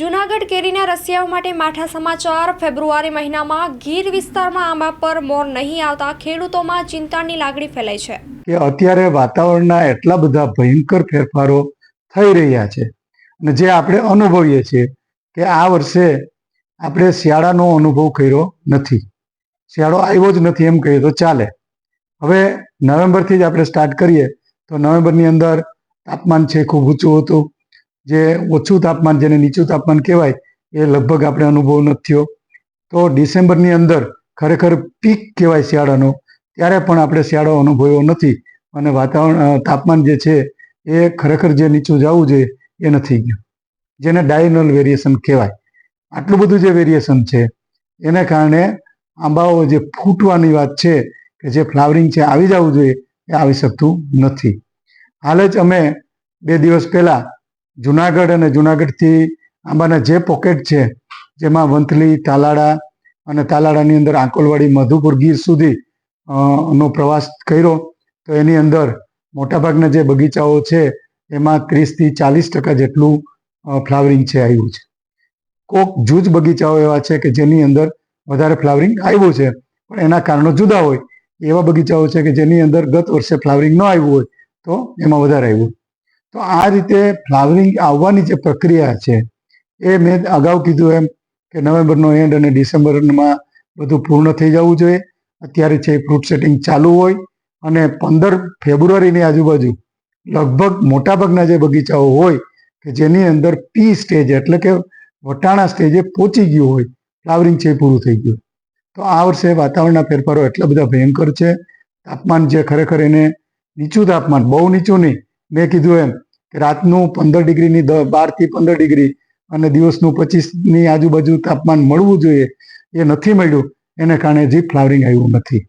જૂનાગઢ કેરીના રસિયાઓ માટે માઠા સમાચાર. ફેબ્રુઆરી મહિનામાં ગીર વિસ્તારમાં આંબા પર મોર નહીં આવતા ખેડૂતોમાં ચિંતાની લાગણી ફેલાઈ છે. કે અત્યારે વાતાવરણના એટલા બધા ભયંકર ફેરફારો થઈ રહ્યા છે અને જે આપણે અનુભવીએ છીએ કે આ વર્ષે આપણે શિયાળાનો અનુભવ કર્યો નથી. શિયાળો આવ્યો જ નથી એમ કહીએ તો ચાલે. હવે નવેમ્બરથી જ આપણે સ્ટાર્ટ કરીએ તો નવેમ્બરની અંદર તાપમાન છે ખૂબ ઊંચું હતું. જે ઓછું તાપમાન જેને નીચું તાપમાન કહેવાય, એ લગભગ આપણે અનુભવ નથી થયો. તો ડિસેમ્બરની અંદર ખરેખર પીક કહેવાય શિયાળાનો, ત્યારે પણ આપણે શિયાળો અનુભવ્યો નથી. અને વાતાવરણ તાપમાન જે છે, એ ખરેખર જે નીચું જવું જોઈએ, એ નથી ગયું. જેને ડાયનલ વેરિએશન કહેવાય. આટલું બધું જે વેરિએશન છે, એને કારણે આંબાઓ જે ફૂટવાની વાત છે, કે જે ફ્લાવરિંગ છે, આવી જવું જોઈએ, એ આવી શકતું નથી. હાલ જ અમે બે દિવસ પહેલા જુનાગઢ અને જુનાગઢથી આંબાના જે પોકેટ છે, જેમાં વંથલી તાલાડા અને તાલાડાની અંદર આંકોલવાડી મધુપુર ગીર સુધી નો પ્રવાસ કર્યો, તો એની અંદર મોટાભાગના જે બગીચાઓ છે, એમાં ત્રીસથી ચાલીસ ટકા જેટલું ફ્લાવરિંગ છે આવ્યું છે. કોક જૂજ બગીચાઓ એવા છે કે જેની અંદર વધારે ફ્લાવરિંગ આવ્યું છે, પણ એના કારણો જુદા હોય. એવા બગીચાઓ છે કે જેની અંદર ગત વર્ષે ફ્લાવરિંગ ન આવ્યું હોય, તો એમાં વધારે આવ્યું. તો આ રીતે ફ્લાવરિંગ આવવાની જે પ્રક્રિયા છે, એ મેં અગાઉ કીધું એમ કે નવેમ્બરનો એન્ડ અને ડિસેમ્બરમાં બધું પૂર્ણ થઈ જવું જોઈએ. અત્યારે છે ફ્રૂટ સેટિંગ ચાલુ હોય અને પંદર ફેબ્રુઆરીની આજુબાજુ લગભગ મોટાભાગના જે બગીચાઓ હોય કે જેની અંદર પી સ્ટેજ એટલે કે વટાણા સ્ટેજે પહોંચી ગયું હોય ફ્લાવરિંગ છે પૂરું થઈ ગયું. તો આ વર્ષે વાતાવરણના ફેરફારો એટલા બધા ભયંકર છે. તાપમાન જે ખરેખર એને નીચું તાપમાન, બહુ નીચું નહીં. મેં કીધું એમ રાતનું પંદર ડિગ્રીની બારથી પંદર ડિગ્રી અને દિવસનું પચીસની આજુબાજુ તાપમાન મળવું જોઈએ એ નથી મળ્યું. એને કારણે હજી ફ્લાવરિંગ આવ્યું નથી.